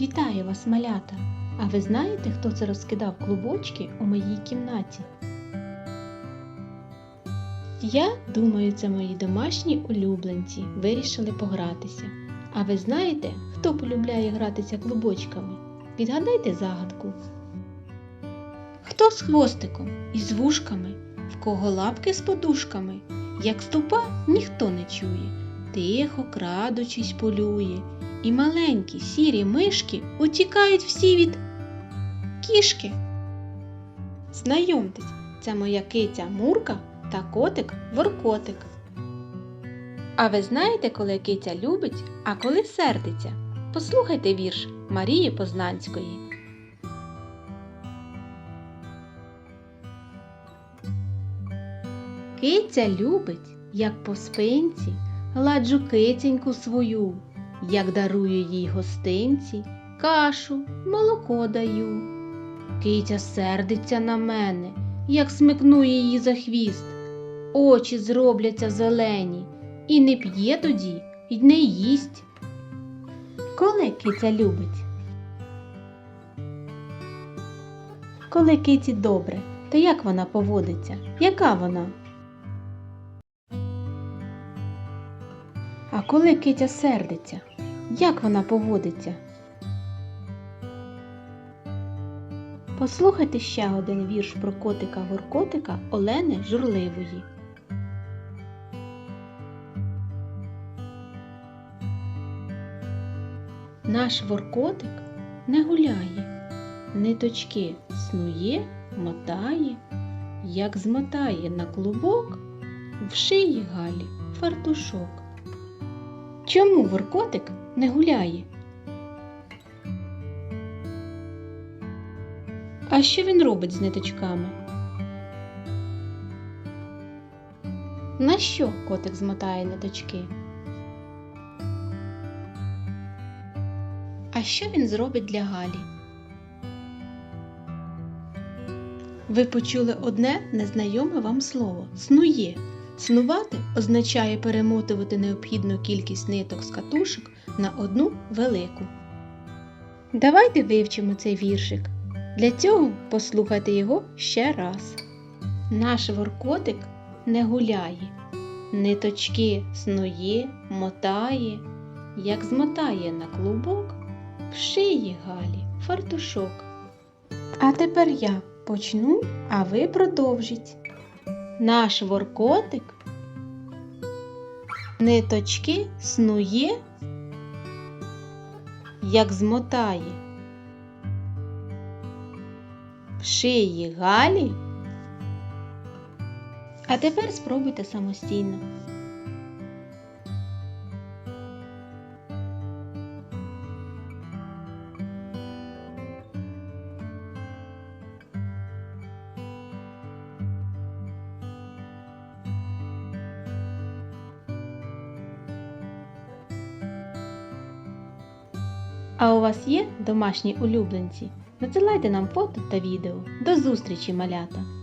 Вітаю вас, малята! А ви знаєте, хто це розкидав клубочки у моїй кімнаті? Я думаю, це мої домашні улюбленці вирішили погратися. А ви знаєте, хто полюбляє гратися клубочками? Відгадайте загадку. Хто з хвостиком і з вушками, в кого лапки з подушками, як ступа ніхто не чує, тихо крадучись полює, і маленькі сірі мишки утікають всі від кішки. Знайомтесь, це моя киця Мурка та котик Воркотик. А ви знаєте, коли киця любить, а коли сердиться? Послухайте вірш Марії Познанської. Киця любить, як по спинці, гладжу киценьку свою, як дарую їй гостинці, кашу, молоко даю. Киця сердиться на мене, як смикну її за хвіст, очі зробляться зелені, і не п'є тоді, й не їсть. Коли киця любить? Коли киці добре, то як вона поводиться? Яка вона? А коли киця сердиться, як вона поводиться? Послухайте ще один вірш про котика Воркотика Олени Журливої. Наш воркотик не гуляє, ниточки снує, мотає, як змотає на клубок, в шиї Галі фартушок. Чому воркотик не гуляє? А що він робить з ниточками? На що котик змотає ниточки? А що він зробить для Галі? Ви почули одне незнайоме вам слово снує. Снувати означає перемотувати необхідну кількість ниток з катушок на одну велику. Давайте вивчимо цей віршик. Для цього послухайте його ще раз. Наш воркотик не гуляє, ниточки снує, мотає, як змотає на клубок, в шиї Галі фартушок. А тепер я почну, а ви продовжіть. Наш воркотик ниточки снує, як змотає. В шиї Галі. А тепер спробуйте самостійно. А у вас є домашні улюбленці? Надсилайте нам фото та відео. До зустрічі, малята!